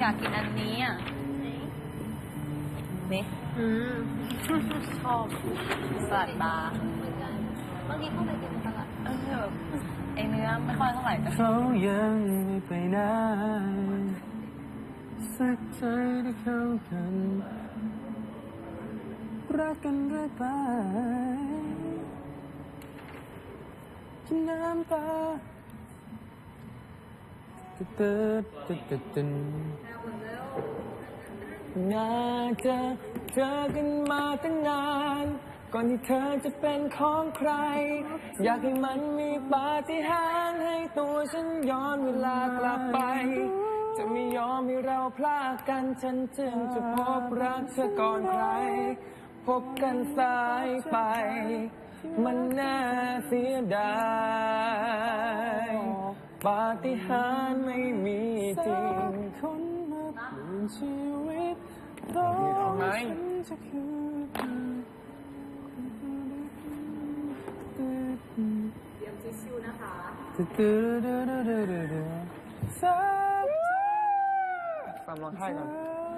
อยากกินอันนี้อะนี่อืมชอบสลัดบาร์เหมือนกันเมื่อกี้เข้าไปกินในตลาดเออไอเนื้อไม่ค่อยเท่าไหร่แต่เขายังไม่ไปไหนสักใจที่เข้ากันรักกันเรื่อยไปกินน้ำตา ตึ๊ดตึ๊ดตึ๊ดตึ๊ดตึ๊ดน่าจะเจอกันมาตั้งนาน ก่อนที่เธอจะเป็นของใคร อยากให้มันมีปาฏิหาริย์ให้ตัวฉันย้อนเวลากลับไป จะไม่ยอมให้เราพลากกันฉันจึงจะพบรักเธอก่อนใคร พบกันสายไป มันน่าเสียดาย ปาฏิหาริย์ไม่มีจริงคนมาเปลี่ยนชีวิตต้องฉันจะคือเตรียมทิชชู่นะคะตึ๊ดตึ๊ดตึ๊ดตึ๊ดตึ๊ดตึ๊ดสักใจฟังร้องไห้ก่อนสั